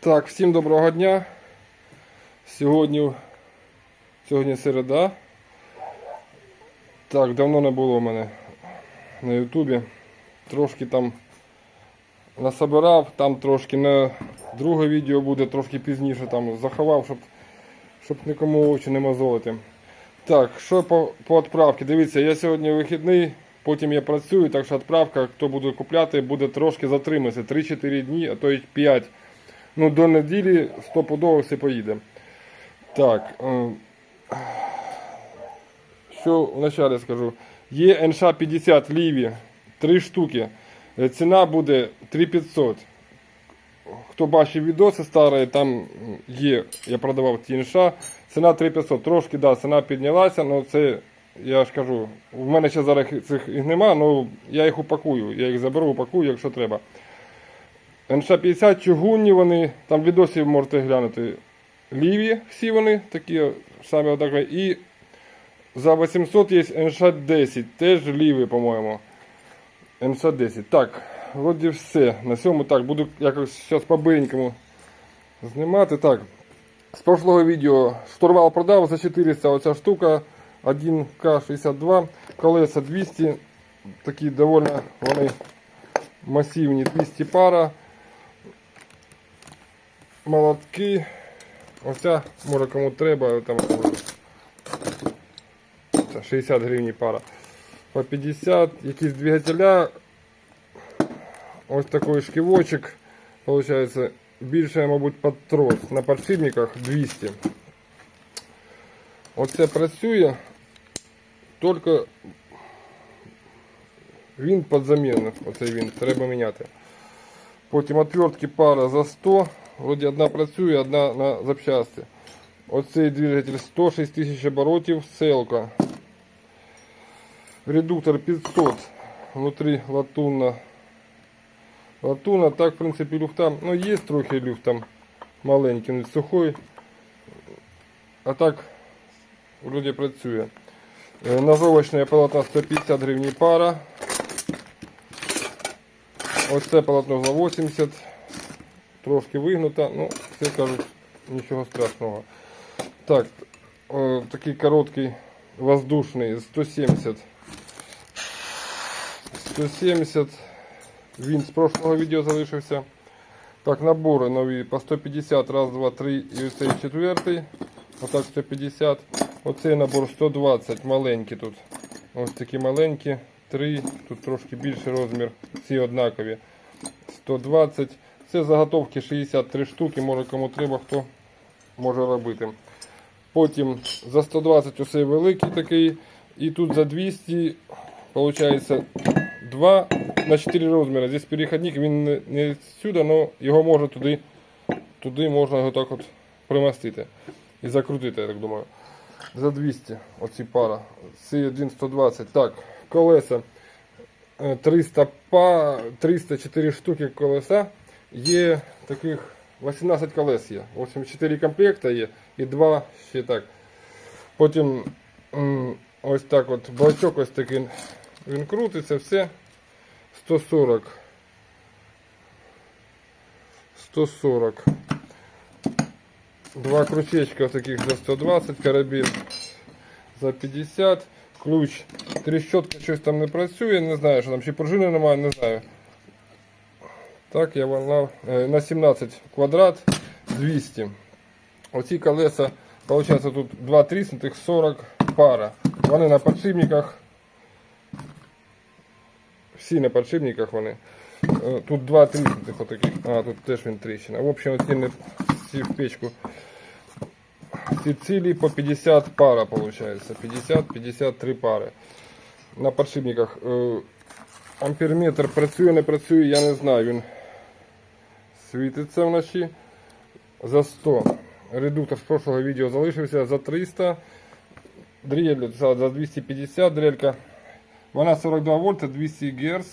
Так, всім доброго дня. Сьогодні, сьогодні середа. Так, давно не було в мене на Ютубі. Трошки там насобирав, там трошки на друге відео буде трошки пізніше там заховав, щоб, щоб нікому очі не мозолити. Так, що по, по відправці? Дивіться, я сьогодні вихідний, потім я працюю, так що відправка, хто буде купляти, буде трошки затриматися. 3-4 дні, а то й 5. Ну, до неділі стопудово все поїде. Так. е, Що вначале скажу? Є НШ-50 Ліві, 3 штуки. Е, Ціна буде 3500. Хто бачив відоси старі, там є, я продавав ті НШ, ціна 3500. Трошки, да, ціна піднялася, але це, я ж кажу, в мене ще зараз цих їх нема, але я їх упакую. Я їх заберу, упакую, якщо треба. НШ-50 чугунні вони, там в відосі можете глянути. Ліві всі вони, такі самі отакі. І за 800 є НШ-10, теж ліві, по-моєму. НШ-10. Так, вроді все. На цьому так, буду якось зараз по-бенькому знімати. Так, з прошлого відео штурвал продав за 400 оця штука 1К62, колеса 200, такі доволі вони масивні 200 пара. Молотки. Оця, може кому треба, там це 60 гривень пара. По 50, якісь двигателя. Ось такий шківочок. Получається більше, мабуть, під трос. На подшипниках 200. Оце працює. Тільки він під заміну. Оцей він треба міняти. Потім отвертки пара за 100. Вроді одна працює, одна на запчасти. Оцей двигатель 106 тисяч оборотів, селка. Редуктор 500. Внутри латунна. Латунна, так, в принципі, люфта. Ну, є трохи люфт маленький, не сухой. А так, вроді працює. Е, Ножовочне полотно 150 гривень пара. Ось це полотно за 80. Трошки вигнуто, ну, все кажуть, нічого страшного. Так, о, такий короткий воздушний 170. 170. Він з прошлого відео залишився. Так, набори нові по 150, раз, два, три і оцей четвертий. Отак 150. Оцей набор 120, маленький тут. Ось такі маленькі. Три, тут трошки більший розмір. Всі однакові. 120. Це заготовки 63 штуки, може кому треба, хто може робити. Потім за 120 усе великий такий. І тут за 200 виходить 2 на 4 розміри. Здесь переходник, він не, сюди, але його можна туди, туди можна його так от примостити. І закрутити, я так думаю. За 200 оці пара. Це 1 120. Так, колеса. Е, 300 па, 304 штуки колеса. Є таких 18 колес є. В общем, 4 комплекта є і 2 ще так. Потім ось так от бачок ось такий. Він крутиться, все. 140. 140. Два крючечка таких за 120, карабін за 50. Ключ. Тріщотка щось там не працює, не знаю, що там ще пружини немає, не знаю. Так, я вона е, на 17 квадрат 200. Оці колеса, виходить, тут 2 тріснутих 40 пара. Вони на подшипниках. Всі на подшипниках вони. Е, Тут два тріснутих отаких. А, тут теж він тріщина. В общем, оці не всі в печку. Ці цілі по 50 пара, виходить. 50-53 пари. На подшипниках. Е, Амперметр працює, не працює, я не знаю. Він світиться вночі за 100. Редуктор з прошлого відео залишився за 300. Дрель за за 250 дрелька. Вона 42 вольта, 200 Гц.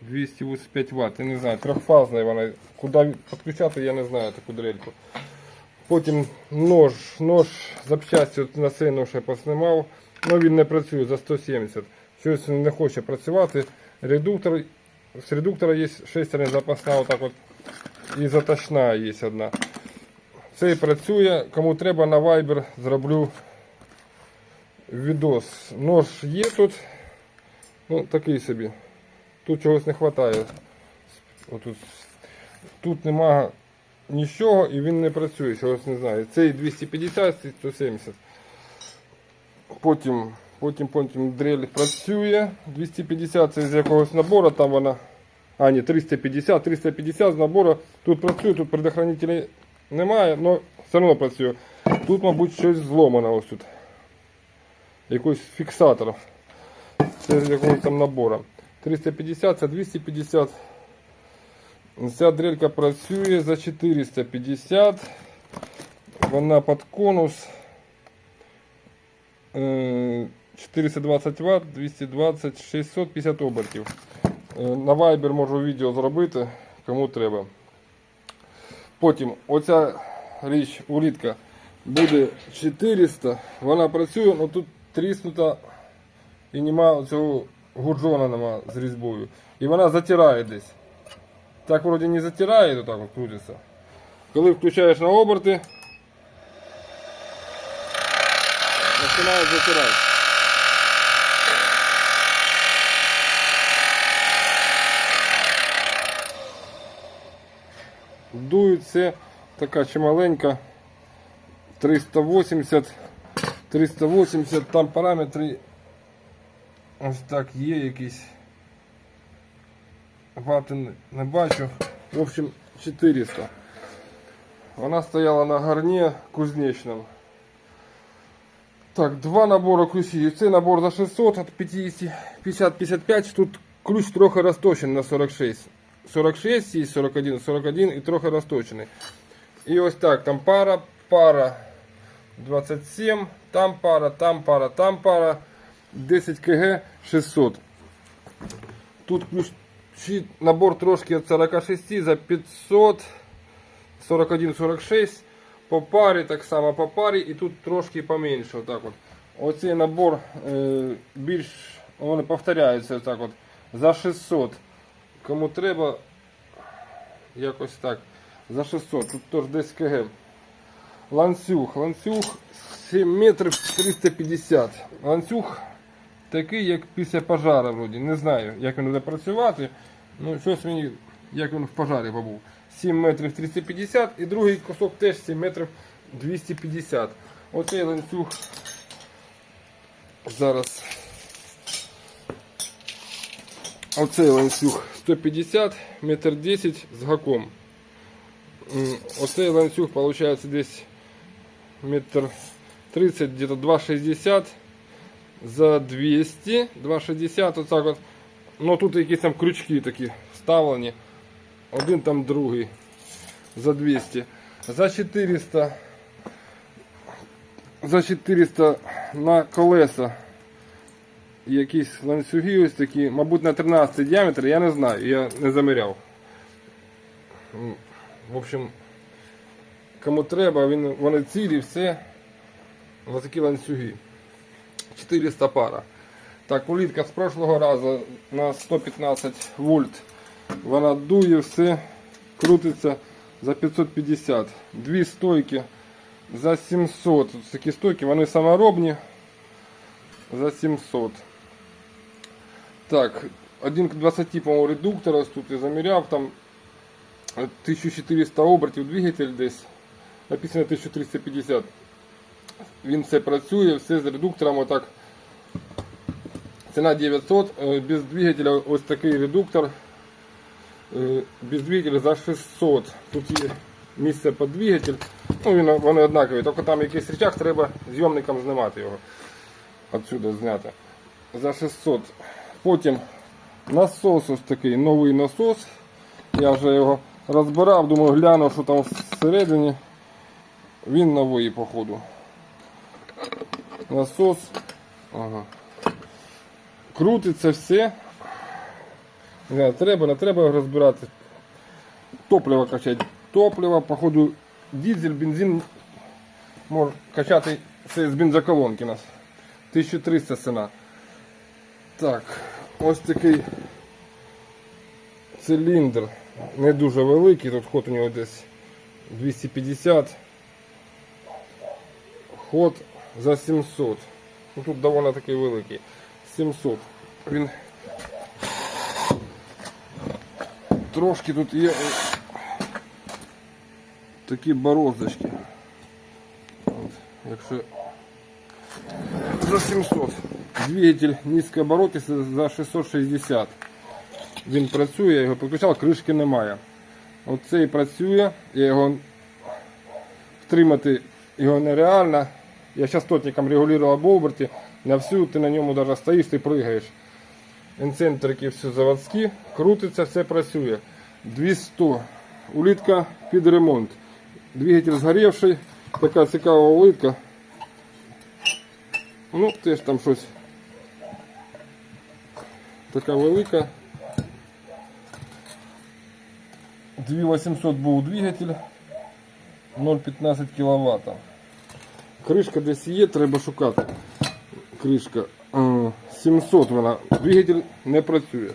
285 Вт. Я не знаю, трьохфазна вона. Куди підключати, я не знаю таку дрельку. Потім нож, нож запчасті на цей нож я поснімав. Ну він не працює за 170. Щось не хоче працювати. Редуктор. З редуктора є шестерня запасна, отак от і заточна є одна. Цей працює, кому треба на Viber зроблю відос. Нож є тут, ну такий собі. Тут чогось не вистачає. Отут. Тут нема нічого і він не працює, чогось не знаю. Цей 250, цей 170. Потім, потім, потім дрель працює. 250 це з якогось набору, там вона. А, ні, 350, 350 з набору. Тут працює, тут предохранителей немає, але все одно працює. Тут, мабуть, щось зломано ось тут. Якийсь фіксатор. Це з якогось там набору. 350, це 250. Ця дрелька працює за 450. Вона під конус. Е, 420 Вт, 220, 650 обертів. Е, На Viber можу відео зробити, кому треба. Потім оця річ улітка буде 400. Вона працює, але тут тріснута і нема цього гуджона нема з різьбою. І вона затирає десь. Так вроде не затирає, то так от крутиться. Коли включаєш на оберти, починає затирати. Дують це така чималенька 380 380 там параметри ось так є якісь вати не- бачу. В общем, 400. Вона стояла на гарні кузнечному. Так, два набори ключів. Цей набор за 600 от 50 50-55. Тут ключ трохи розточений на 46. 46 є 41, 41 і трохи розточений. І ось так, там пара, пара 27, там пара, там пара, там пара. 10 кг 600. Тут ключ чи набор трошки від 46 за 500 41-46 по парі, так само по парі і тут трошки поменше. Отак от. Оцей набор е, більш вони повторяються отак от, за 600. Кому треба, якось так. За 600. Тут теж 10 кг. Ланцюг. Ланцюг 7 метрів 350. Ланцюг такий, як після пожара вроді. Не знаю, як він буде працювати. Ну, щось мені, як він в пожарі побув. 7 метрів 350 і другий кусок теж 7 метрів 250. Оцей ланцюг зараз. Оцей ланцюг 150, метр 10 з гаком. Оцей ланцюг виходить десь метр 30, где-то 2,60 за 200, 2,60, отак от. Ну тут якісь там крючки такі вставлені. Один там другий за 200. За 400. За 400 на колеса. Якісь ланцюги ось такі, мабуть, на 13 діаметр, я не знаю, я не заміряв. В общем, кому треба, він, вони цілі, все. Ось такі ланцюги. 400 пара. Так, улітка з прошлого разу на 115 вольт. Вона дує все, крутиться за 550. Дві стойки за 700. Ось такі стойки, вони саморобні за 700. Так, один к 20 по редуктор тут я заміряв, там 1400 обертів двигатель десь. Написано 1350. Він все працює, все з редуктором отак. Ціна 900, е, без двигателя ось такий редуктор. Е, Без двигателя за 600. Тут є місце під двигатель. Ну, він, вони однакові, тільки там якийсь рычаг, треба зйомником знімати його. Отсюда зняти. За 600. Потім насос ось такий, новий насос. Я вже його розбирав, думаю, гляну, що там всередині. Він новий, походу. Насос. Ага. Крутиться все. Не знаю, треба, не треба розбирати. Топливо качати. Топливо, походу, дизель, бензин може качати це з бензоколонки у нас. 1300 ціна. Так, ось такий циліндр не дуже великий, тут ход у нього десь 250. Ход за 700. Ну, тут доволі такий великий. 700. Він трошки тут є е, такі бороздочки. От, якщо за 700. Двигатель низькооборотистий за 660. Він працює, я його підключав, кришки немає. Оцей працює, я його втримати його нереально. Я частотником регулював в оберті. На всю ти на ньому навіть стоїш, ти пригаєш. Інцентрики всі заводські, крутиться, все працює. 200. Улітка під ремонт. Двигатель згорівший, така цікава улитка. Ну, теж там щось. Така велика. 2800 був двигатель. 0,15 кВт. Кришка десь є, треба шукати. Кришка. Е, 700 вона. Двигатель не працює.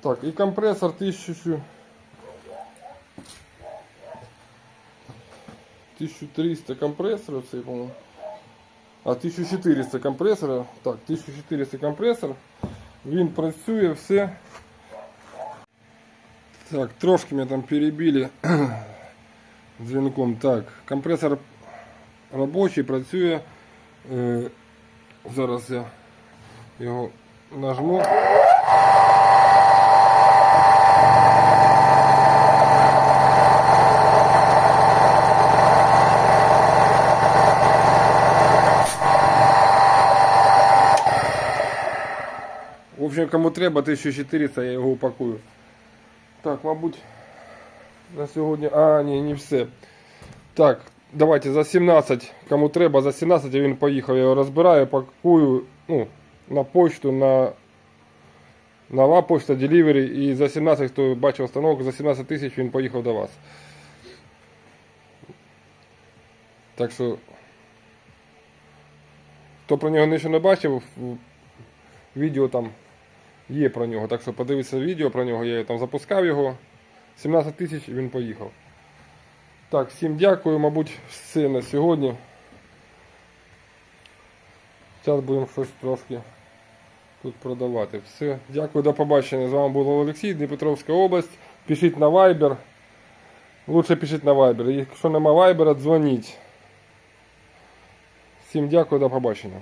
Так, і компресор 1000. 1300 компресорів, це, по-моєму. А 1400 компресора. Так, 1400 компресор. Він працює, все. Так, трошки меня там перебили дзвінком. Так, компресор робочий, працює. Е, зараз я його нажму. общем, кому треба 1400, я його упакую. Так, мабуть, на сьогодні. А, ні, не все. Так, давайте за 17. Кому треба, за 17 він поїхав. Я його розбираю, пакую ну, на почту, на нова почта, делівері. І за 17, хто бачив установку, за 17 тисяч він поїхав до вас. Так що, хто про нього ще не бачив, в- відео там є про нього. Так що подивіться відео про нього, я там запускав його. 17 тисяч і він поїхав. Так, всім дякую, мабуть, все на сьогодні. Зараз будемо щось трошки тут продавати. Все, дякую, до побачення. З вами був Олексій, Дніпропетровська область. Пишіть на Viber. Лучше пишіть на Viber. Якщо нема Viber, дзвоніть. Всім дякую, до побачення.